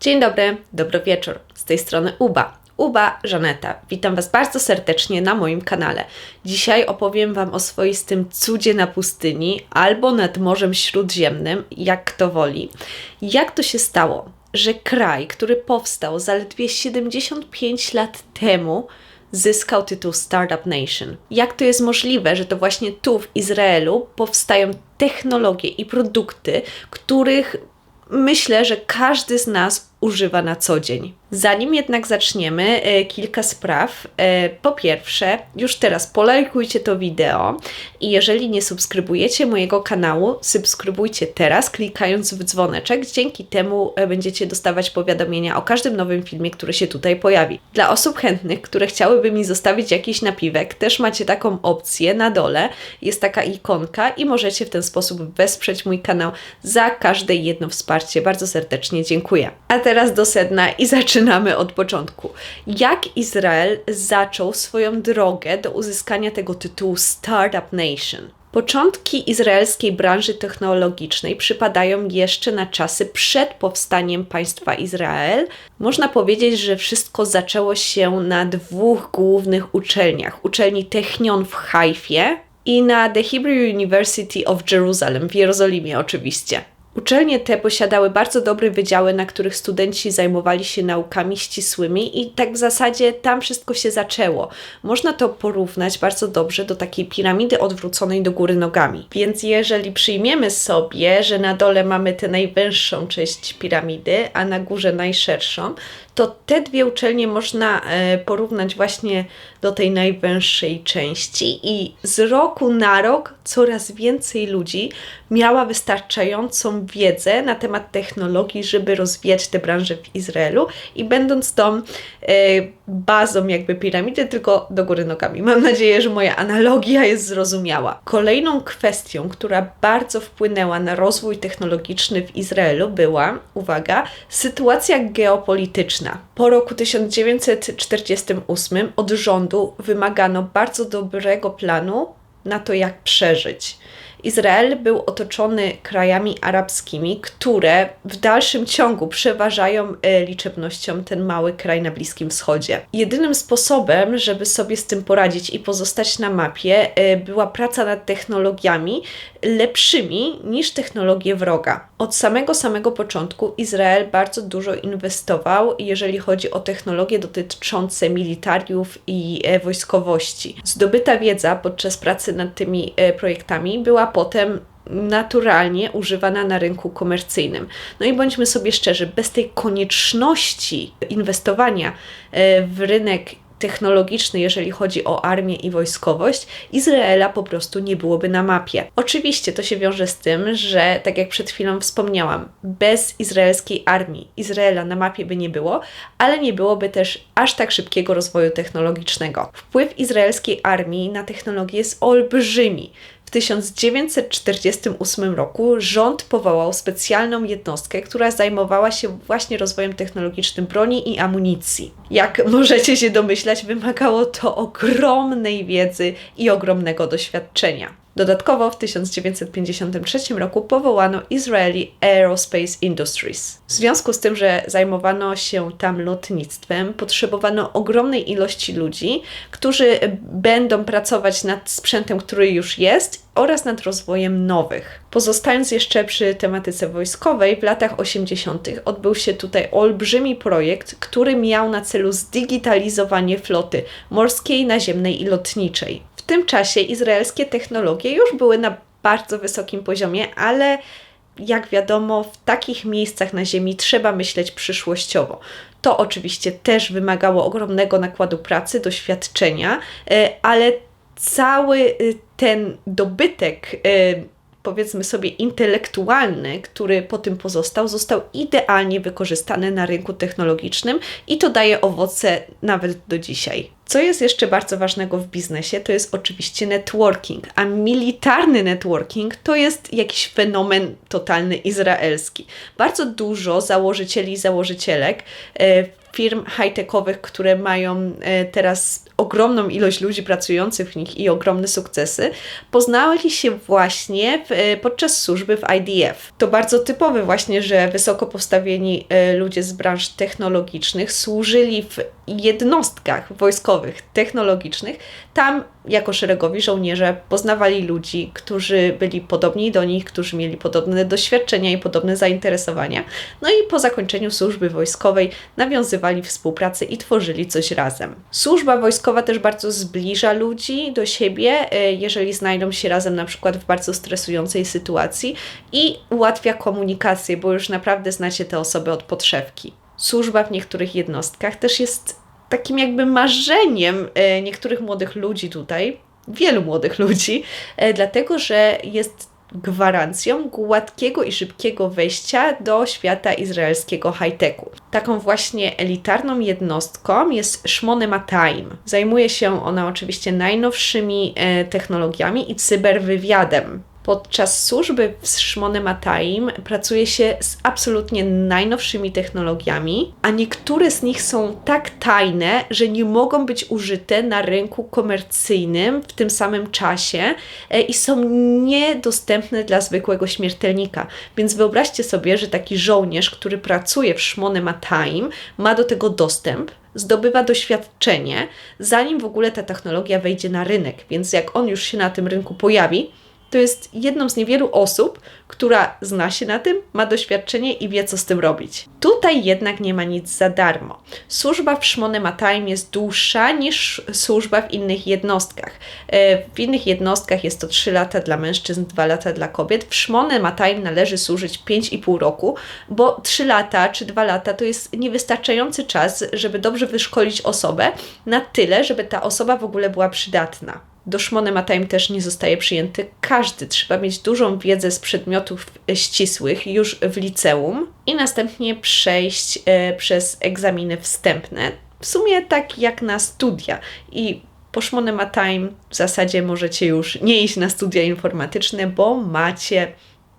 Dzień dobry, dobry wieczór. Z tej strony Uba. Uba Żaneta. Witam Was bardzo serdecznie na moim kanale. Dzisiaj opowiem Wam o swoistym cudzie na pustyni albo nad Morzem Śródziemnym, jak kto woli. Jak to się stało, że kraj, który powstał zaledwie 75 lat temu, zyskał tytuł Startup Nation. Jak to jest możliwe, że to właśnie tu w Izraelu powstają technologie i produkty, których myślę, że każdy z nas używa na co dzień. Zanim jednak zaczniemy, e, kilka spraw. E, po pierwsze, już teraz polajkujcie to wideo i jeżeli nie subskrybujecie mojego kanału, subskrybujcie teraz, klikając w dzwoneczek. Dzięki temu e, będziecie dostawać powiadomienia o każdym nowym filmie, który się tutaj pojawi. Dla osób chętnych, które chciałyby mi zostawić jakiś napiwek, też macie taką opcję na dole. Jest taka ikonka i możecie w ten sposób wesprzeć mój kanał za każde jedno wsparcie. Bardzo serdecznie dziękuję. A teraz do sedna i zaczynamy od początku. Jak Izrael zaczął swoją drogę do uzyskania tego tytułu Startup Nation? Początki izraelskiej branży technologicznej przypadają jeszcze na czasy przed powstaniem państwa Izrael. Można powiedzieć, że wszystko zaczęło się na dwóch głównych uczelniach: uczelni Technion w Haifie i na The Hebrew University of Jerusalem w Jerozolimie, oczywiście. Uczelnie te posiadały bardzo dobre wydziały, na których studenci zajmowali się naukami ścisłymi, i tak w zasadzie tam wszystko się zaczęło. Można to porównać bardzo dobrze do takiej piramidy odwróconej do góry nogami. Więc jeżeli przyjmiemy sobie, że na dole mamy tę najwęższą część piramidy, a na górze najszerszą, to te dwie uczelnie można e, porównać właśnie do tej najwęższej części, i z roku na rok coraz więcej ludzi miała wystarczającą wiedzę na temat technologii, żeby rozwijać tę branżę w Izraelu i będąc tą e, bazą jakby piramidy, tylko do góry nogami. Mam nadzieję, że moja analogia jest zrozumiała. Kolejną kwestią, która bardzo wpłynęła na rozwój technologiczny w Izraelu była, uwaga, sytuacja geopolityczna. Po roku 1948 od rządu wymagano bardzo dobrego planu na to, jak przeżyć. Izrael był otoczony krajami arabskimi, które w dalszym ciągu przeważają e, liczebnością ten mały kraj na Bliskim Wschodzie. Jedynym sposobem, żeby sobie z tym poradzić i pozostać na mapie, e, była praca nad technologiami lepszymi niż technologie wroga. Od samego samego początku Izrael bardzo dużo inwestował, jeżeli chodzi o technologie dotyczące militariów i e, wojskowości. Zdobyta wiedza podczas pracy nad tymi projektami była potem naturalnie używana na rynku komercyjnym. No i bądźmy sobie szczerzy, bez tej konieczności inwestowania e, w rynek technologiczny, jeżeli chodzi o armię i wojskowość, Izraela po prostu nie byłoby na mapie. Oczywiście to się wiąże z tym, że, tak jak przed chwilą wspomniałam, bez izraelskiej armii Izraela na mapie by nie było, ale nie byłoby też aż tak szybkiego rozwoju technologicznego. Wpływ izraelskiej armii na technologię jest olbrzymi. W 1948 roku rząd powołał specjalną jednostkę, która zajmowała się właśnie rozwojem technologicznym broni i amunicji. Jak możecie się domyślać, wymagało to ogromnej wiedzy i ogromnego doświadczenia. Dodatkowo w 1953 roku powołano Israeli Aerospace Industries. W związku z tym, że zajmowano się tam lotnictwem, potrzebowano ogromnej ilości ludzi, którzy będą pracować nad sprzętem, który już jest oraz nad rozwojem nowych. Pozostając jeszcze przy tematyce wojskowej, w latach 80. odbył się tutaj olbrzymi projekt, który miał na celu zdigitalizowanie floty morskiej, naziemnej i lotniczej tym czasie izraelskie technologie już były na bardzo wysokim poziomie, ale jak wiadomo, w takich miejscach na Ziemi trzeba myśleć przyszłościowo. To oczywiście też wymagało ogromnego nakładu pracy, doświadczenia, e, ale cały e, ten dobytek e, powiedzmy sobie intelektualny, który po tym pozostał, został idealnie wykorzystany na rynku technologicznym i to daje owoce nawet do dzisiaj. Co jest jeszcze bardzo ważnego w biznesie, to jest oczywiście networking, a militarny networking to jest jakiś fenomen totalny izraelski. Bardzo dużo założycieli i założycielek e, firm high-techowych, które mają e, teraz ogromną ilość ludzi pracujących w nich i ogromne sukcesy, poznali się właśnie w, e, podczas służby w IDF. To bardzo typowe właśnie, że wysoko postawieni e, ludzie z branż technologicznych służyli w jednostkach wojskowych, technologicznych. Tam jako szeregowi żołnierze poznawali ludzi, którzy byli podobni do nich, którzy mieli podobne doświadczenia i podobne zainteresowania. No i po zakończeniu służby wojskowej nawiązywali współpracę i tworzyli coś razem. Służba wojskowa też bardzo zbliża ludzi do siebie, e, jeżeli znajdą się razem na przykład w bardzo stresującej sytuacji i ułatwia komunikację, bo już naprawdę znacie te osoby od podszewki. Służba w niektórych jednostkach też jest takim jakby marzeniem e, niektórych młodych ludzi tutaj, wielu młodych ludzi, e, dlatego że jest gwarancją gładkiego i szybkiego wejścia do świata izraelskiego high-techu. Taką właśnie elitarną jednostką jest Shmone Mataim. Zajmuje się ona oczywiście najnowszymi e, technologiami i cyberwywiadem. Podczas służby w Szmone Mataim pracuje się z absolutnie najnowszymi technologiami, a niektóre z nich są tak tajne, że nie mogą być użyte na rynku komercyjnym w tym samym czasie e, i są niedostępne dla zwykłego śmiertelnika. Więc wyobraźcie sobie, że taki żołnierz, który pracuje w Szmone Mataim, ma do tego dostęp, zdobywa doświadczenie, zanim w ogóle ta technologia wejdzie na rynek. Więc jak on już się na tym rynku pojawi, to jest jedną z niewielu osób, która zna się na tym, ma doświadczenie i wie, co z tym robić. Tutaj jednak nie ma nic za darmo. Służba w Szmone Mataim jest dłuższa niż służba w innych jednostkach. E, w innych jednostkach jest to 3 lata dla mężczyzn, 2 lata dla kobiet. W Szmone Mataim należy służyć 5,5 roku, bo 3 lata czy 2 lata to jest niewystarczający czas, żeby dobrze wyszkolić osobę na tyle, żeby ta osoba w ogóle była przydatna. Do Szmony Mataim też nie zostaje przyjęty każdy. Trzeba mieć dużą wiedzę z przedmiotów ścisłych już w liceum i następnie przejść e, przez egzaminy wstępne. W sumie tak jak na studia. I po Szmony Mataim w zasadzie możecie już nie iść na studia informatyczne, bo macie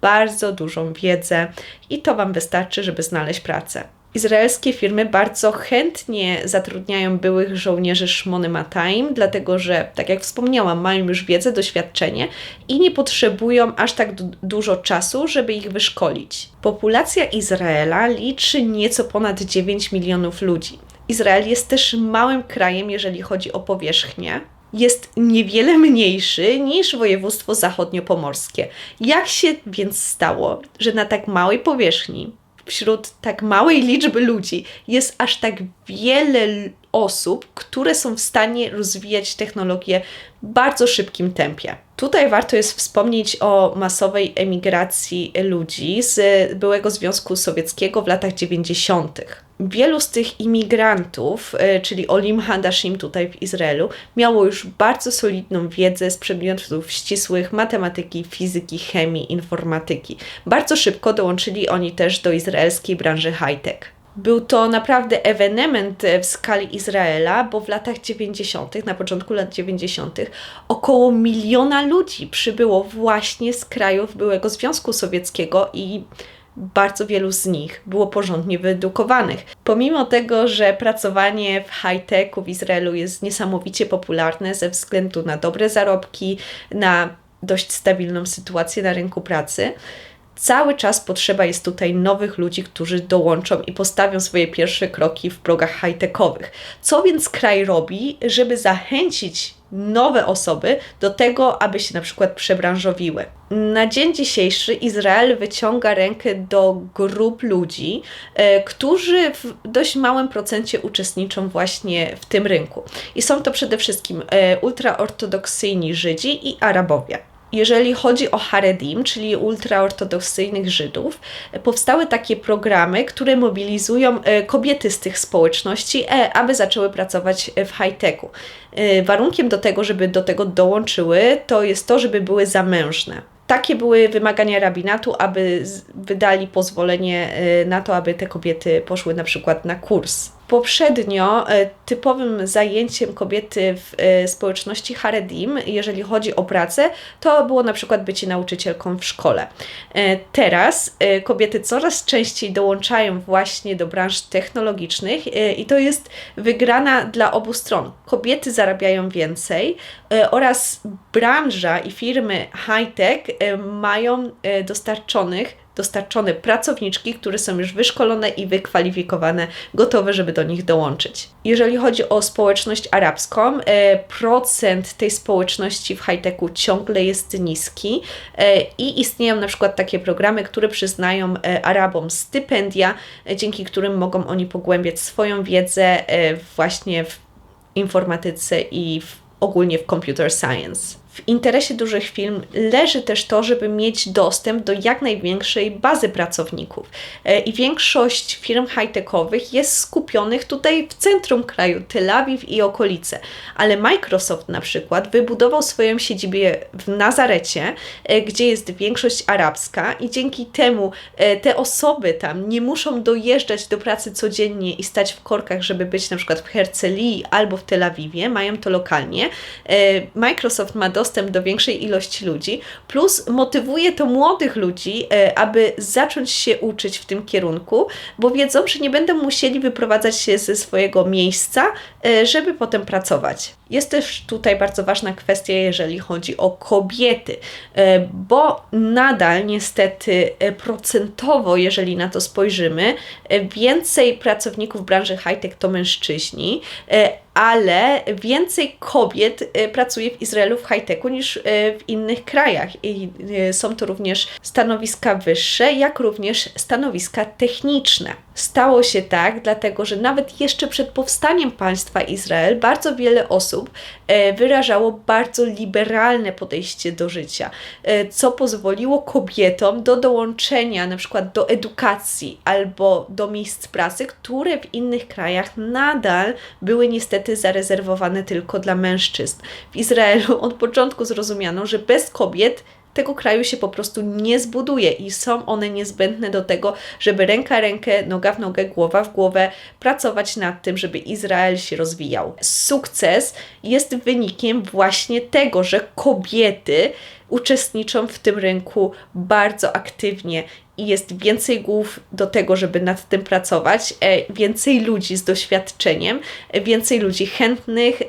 bardzo dużą wiedzę i to Wam wystarczy, żeby znaleźć pracę. Izraelskie firmy bardzo chętnie zatrudniają byłych żołnierzy Szmony Mataim, dlatego że, tak jak wspomniałam, mają już wiedzę, doświadczenie i nie potrzebują aż tak du dużo czasu, żeby ich wyszkolić. Populacja Izraela liczy nieco ponad 9 milionów ludzi. Izrael jest też małym krajem, jeżeli chodzi o powierzchnię. Jest niewiele mniejszy niż województwo zachodniopomorskie. Jak się więc stało, że na tak małej powierzchni wśród tak małej liczby ludzi jest aż tak wiele osób, które są w stanie rozwijać technologię w bardzo szybkim tempie. Tutaj warto jest wspomnieć o masowej emigracji ludzi z byłego Związku Sowieckiego w latach 90. Wielu z tych imigrantów, e, czyli Olim Hadashim tutaj w Izraelu, miało już bardzo solidną wiedzę z przedmiotów ścisłych matematyki, fizyki, chemii, informatyki. Bardzo szybko dołączyli oni też do izraelskiej branży high-tech. Był to naprawdę ewenement w skali Izraela, bo w latach 90., na początku lat 90., około miliona ludzi przybyło właśnie z krajów byłego Związku Sowieckiego i bardzo wielu z nich było porządnie wyedukowanych. Pomimo tego, że pracowanie w high-techu w Izraelu jest niesamowicie popularne ze względu na dobre zarobki, na dość stabilną sytuację na rynku pracy, cały czas potrzeba jest tutaj nowych ludzi, którzy dołączą i postawią swoje pierwsze kroki w progach high-techowych. Co więc kraj robi, żeby zachęcić nowe osoby do tego, aby się na przykład przebranżowiły? Na dzień dzisiejszy Izrael wyciąga rękę do grup ludzi, e, którzy w dość małym procencie uczestniczą właśnie w tym rynku. I są to przede wszystkim e, ultraortodoksyjni Żydzi i Arabowie jeżeli chodzi o Haredim, czyli ultraortodoksyjnych Żydów, powstały takie programy, które mobilizują e, kobiety z tych społeczności, e, aby zaczęły pracować w high-techu. E, warunkiem do tego, żeby do tego dołączyły, to jest to, żeby były zamężne. Takie były wymagania rabinatu, aby wydali pozwolenie na to, aby te kobiety poszły na przykład na kurs Poprzednio e, typowym zajęciem kobiety w e, społeczności Haredim, jeżeli chodzi o pracę, to było na przykład bycie nauczycielką w szkole. E, teraz kobiety coraz częściej dołączają właśnie do branż technologicznych i to jest wygrana dla obu stron. Kobiety zarabiają więcej oraz branża i firmy high-tech mają dostarczonych dostarczone pracowniczki, które są już wyszkolone i wykwalifikowane, gotowe, żeby do nich dołączyć. Jeżeli chodzi o społeczność arabską, e, procent tej społeczności w high-techu ciągle jest niski e, i istnieją na przykład takie programy, które przyznają e, Arabom stypendia, dzięki którym mogą oni pogłębiać swoją wiedzę właśnie w informatyce i w, ogólnie w computer science w interesie dużych firm leży też to, żeby mieć dostęp do jak największej bazy pracowników. E, I większość firm high-techowych jest skupionych tutaj w centrum kraju, Tel Awiw i okolice. Ale Microsoft na przykład wybudował swoją siedzibę w Nazarecie, e, gdzie jest większość arabska i dzięki temu e, te osoby tam nie muszą dojeżdżać do pracy codziennie i stać w korkach, żeby być na przykład w Hercelii albo w Tel Awiwie, mają to lokalnie. Microsoft ma dostęp dostęp do większej ilości ludzi, plus motywuje to młodych ludzi, e, aby zacząć się uczyć w tym kierunku, bo wiedzą, że nie będą musieli wyprowadzać się ze swojego miejsca, e, żeby potem pracować. Jest też tutaj bardzo ważna kwestia, jeżeli chodzi o kobiety, e, bo nadal niestety procentowo, jeżeli na to spojrzymy, więcej pracowników branży high-tech to mężczyźni, ale więcej kobiet e, pracuje w Izraelu w high-techu niż e, w innych krajach. I e, są to również stanowiska wyższe, jak również stanowiska techniczne. Stało się tak, dlatego że nawet jeszcze przed powstaniem państwa Izrael bardzo wiele osób wyrażało bardzo liberalne podejście do życia, co pozwoliło kobietom do dołączenia na przykład do edukacji albo do miejsc pracy, które w innych krajach nadal były niestety niestety zarezerwowane tylko dla mężczyzn. W Izraelu od początku zrozumiano, że bez kobiet tego kraju się po prostu nie zbuduje i są one niezbędne do tego, żeby ręka rękę, noga w nogę, głowa w głowę pracować nad tym, żeby Izrael się rozwijał. Sukces jest wynikiem właśnie tego, że kobiety uczestniczą w tym rynku bardzo aktywnie i jest więcej głów do tego, żeby nad tym pracować, e, więcej ludzi z doświadczeniem, e, więcej ludzi chętnych, e,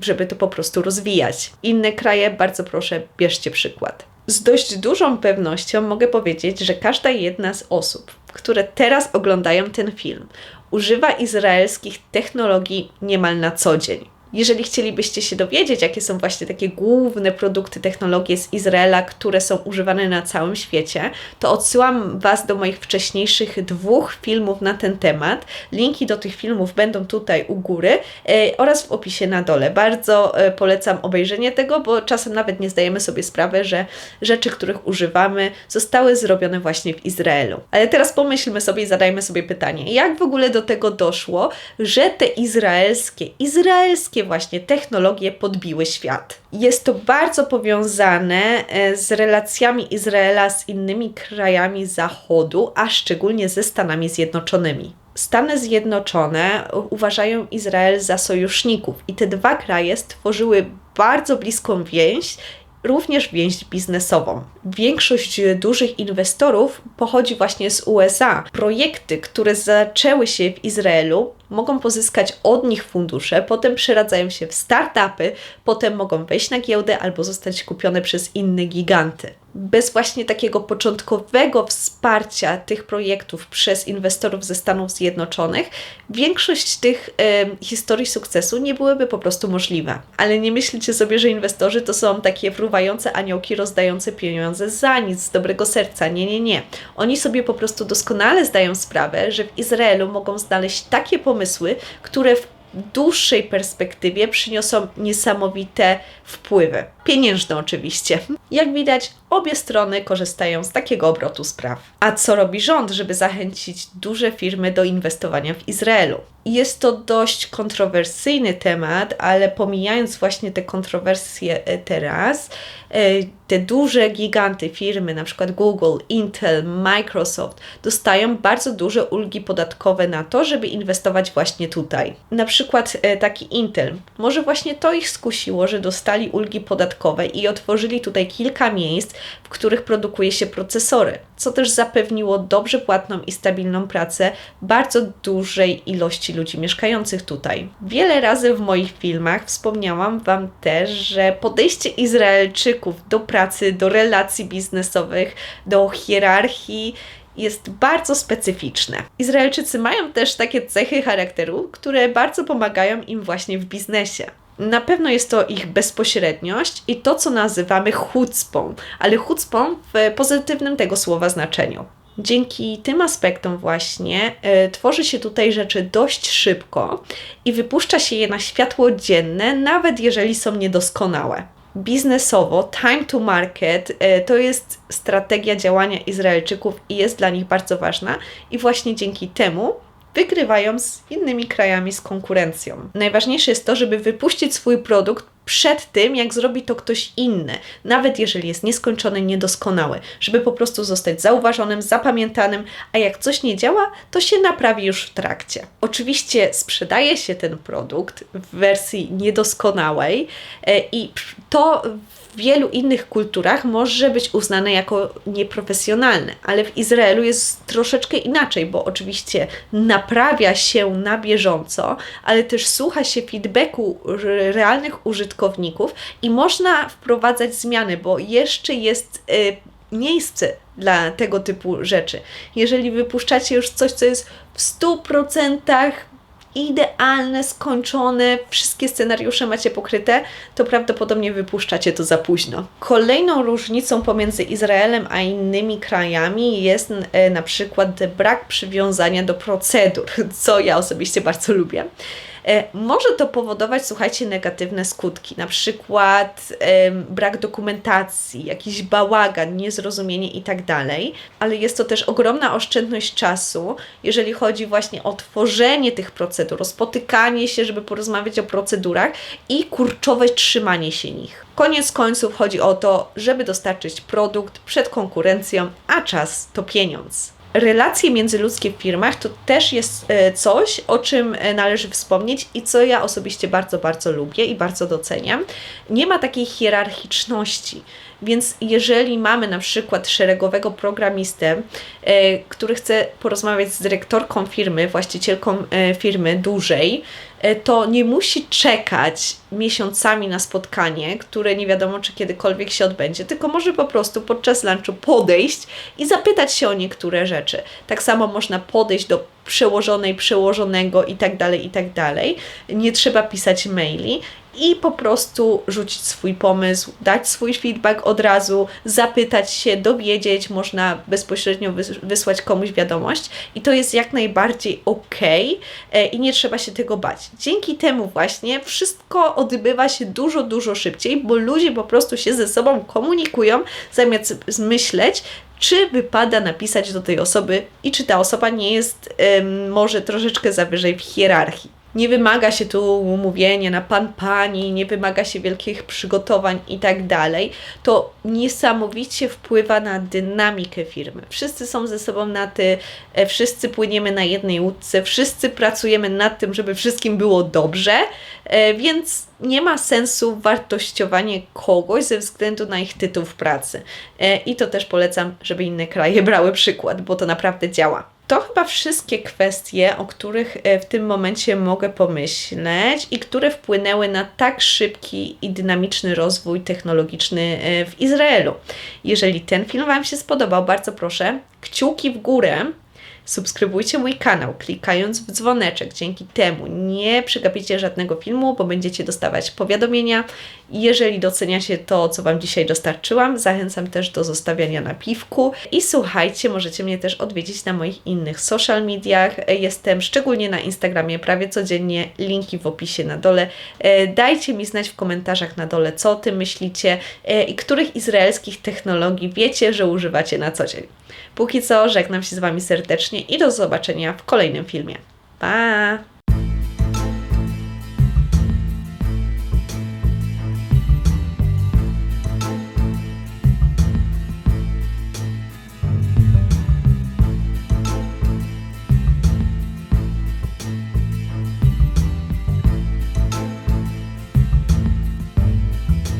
żeby to po prostu rozwijać. Inne kraje, bardzo proszę, bierzcie przykład. Z dość dużą pewnością mogę powiedzieć, że każda jedna z osób, które teraz oglądają ten film, używa izraelskich technologii niemal na co dzień. Jeżeli chcielibyście się dowiedzieć, jakie są właśnie takie główne produkty, technologie z Izraela, które są używane na całym świecie, to odsyłam Was do moich wcześniejszych dwóch filmów na ten temat. Linki do tych filmów będą tutaj u góry e, oraz w opisie na dole. Bardzo e, polecam obejrzenie tego, bo czasem nawet nie zdajemy sobie sprawy, że rzeczy, których używamy, zostały zrobione właśnie w Izraelu. Ale teraz pomyślmy sobie i zadajmy sobie pytanie, jak w ogóle do tego doszło, że te izraelskie, izraelskie właśnie technologie podbiły świat. Jest to bardzo powiązane e, z relacjami Izraela z innymi krajami Zachodu, a szczególnie ze Stanami Zjednoczonymi. Stany Zjednoczone uważają Izrael za sojuszników i te dwa kraje stworzyły bardzo bliską więź również więź biznesową. Większość dużych inwestorów pochodzi właśnie z USA. Projekty, które zaczęły się w Izraelu, mogą pozyskać od nich fundusze, potem przeradzają się w startupy, potem mogą wejść na giełdę albo zostać kupione przez inne giganty. Bez właśnie takiego początkowego wsparcia tych projektów przez inwestorów ze Stanów Zjednoczonych, większość tych e, historii sukcesu nie byłyby po prostu możliwe. Ale nie myślcie sobie, że inwestorzy to są takie fruwające aniołki rozdające pieniądze za nic, z dobrego serca. Nie, nie, nie. Oni sobie po prostu doskonale zdają sprawę, że w Izraelu mogą znaleźć takie pomysły, pomysły, które w dłuższej perspektywie przyniosą niesamowite wpływy. Pieniężne oczywiście. Jak widać, obie strony korzystają z takiego obrotu spraw. A co robi rząd, żeby zachęcić duże firmy do inwestowania w Izraelu? Jest to dość kontrowersyjny temat, ale pomijając właśnie te kontrowersje e, teraz, e, te duże giganty firmy, na przykład Google, Intel, Microsoft, dostają bardzo duże ulgi podatkowe na to, żeby inwestować właśnie tutaj. Na przykład e, taki Intel, może właśnie to ich skusiło, że dostali ulgi podatkowe i otworzyli tutaj kilka miejsc, w których produkuje się procesory, co też zapewniło dobrze płatną i stabilną pracę bardzo dużej ilości ludzi mieszkających tutaj. Wiele razy w moich filmach wspomniałam Wam też, że podejście Izraelczyków do pracy, do relacji biznesowych, do hierarchii jest bardzo specyficzne. Izraelczycy mają też takie cechy charakteru, które bardzo pomagają im właśnie w biznesie. Na pewno jest to ich bezpośredniość i to, co nazywamy chucpą, ale chucpą w pozytywnym tego słowa znaczeniu. Dzięki tym aspektom właśnie y, tworzy się tutaj rzeczy dość szybko i wypuszcza się je na światło dzienne, nawet jeżeli są niedoskonałe. Biznesowo, time to market y, to jest strategia działania Izraelczyków i jest dla nich bardzo ważna, i właśnie dzięki temu wygrywają z innymi krajami z konkurencją. Najważniejsze jest to, żeby wypuścić swój produkt przed tym, jak zrobi to ktoś inny, nawet jeżeli jest nieskończony, niedoskonały, żeby po prostu zostać zauważonym, zapamiętanym, a jak coś nie działa, to się naprawi już w trakcie. Oczywiście sprzedaje się ten produkt w wersji niedoskonałej e, i to w wielu innych kulturach może być uznane jako nieprofesjonalne, ale w Izraelu jest troszeczkę inaczej, bo oczywiście naprawia się na bieżąco, ale też słucha się feedbacku realnych użytkowników i można wprowadzać zmiany, bo jeszcze jest y, miejsce dla tego typu rzeczy. Jeżeli wypuszczacie już coś, co jest w 100% idealne, skończone, wszystkie scenariusze macie pokryte, to prawdopodobnie wypuszczacie to za późno. Kolejną różnicą pomiędzy Izraelem a innymi krajami jest e, na przykład brak przywiązania do procedur, co ja osobiście bardzo lubię. E, może to powodować, słuchajcie, negatywne skutki, na przykład brak dokumentacji, jakiś bałagan, niezrozumienie i tak ale jest to też ogromna oszczędność czasu, jeżeli chodzi właśnie o tworzenie tych procedur, o spotykanie się, żeby porozmawiać o procedurach i kurczowe trzymanie się nich. Koniec końców chodzi o to, żeby dostarczyć produkt przed konkurencją, a czas to pieniądz relacje międzyludzkie w firmach to też jest e, coś, o czym e, należy wspomnieć i co ja osobiście bardzo, bardzo lubię i bardzo doceniam. Nie ma takiej hierarchiczności. Więc jeżeli mamy na przykład szeregowego programistę, e, który chce porozmawiać z dyrektorką firmy, właścicielką e, firmy dużej, e, to nie musi czekać miesiącami na spotkanie, które nie wiadomo, czy kiedykolwiek się odbędzie, tylko może po prostu podczas lunchu podejść i zapytać się o niektóre rzeczy. Tak samo można podejść do przełożonej, przełożonego i tak dalej, i tak dalej. Nie trzeba pisać maili i po prostu rzucić swój pomysł, dać swój feedback od razu, zapytać się, dowiedzieć, można bezpośrednio wysłać komuś wiadomość i to jest jak najbardziej ok e, i nie trzeba się tego bać. Dzięki temu właśnie wszystko odbywa się dużo, dużo szybciej, bo ludzie po prostu się ze sobą komunikują, zamiast myśleć, czy wypada napisać do tej osoby i czy ta osoba nie jest ym, może troszeczkę zawyżej w hierarchii. Nie wymaga się tu mówienia na pan, pani, nie wymaga się wielkich przygotowań i tak dalej. To niesamowicie wpływa na dynamikę firmy. Wszyscy są ze sobą na ty, e, wszyscy płyniemy na jednej łódce, wszyscy pracujemy nad tym, żeby wszystkim było dobrze, e, więc nie ma sensu wartościowanie kogoś ze względu na ich tytuł w pracy. E, I to też polecam, żeby inne kraje brały przykład, bo to naprawdę działa. To chyba wszystkie kwestie, o których e, w tym momencie mogę pomyśleć i które wpłynęły na tak szybki i dynamiczny rozwój technologiczny e, w Izraelu. Jeżeli ten film Wam się spodobał, bardzo proszę, kciuki w górę Subskrybujcie mój kanał, klikając w dzwoneczek. Dzięki temu nie przegapicie żadnego filmu, bo będziecie dostawać powiadomienia. Jeżeli doceniacie to, co Wam dzisiaj dostarczyłam, zachęcam też do zostawiania na piwku. I słuchajcie, możecie mnie też odwiedzić na moich innych social mediach. Jestem szczególnie na Instagramie prawie codziennie, linki w opisie na dole. E, dajcie mi znać w komentarzach na dole, co o tym myślicie e, i których izraelskich technologii wiecie, że używacie na co dzień. Póki co żegnam się z Wami serdecznie i do zobaczenia w kolejnym filmie. Pa!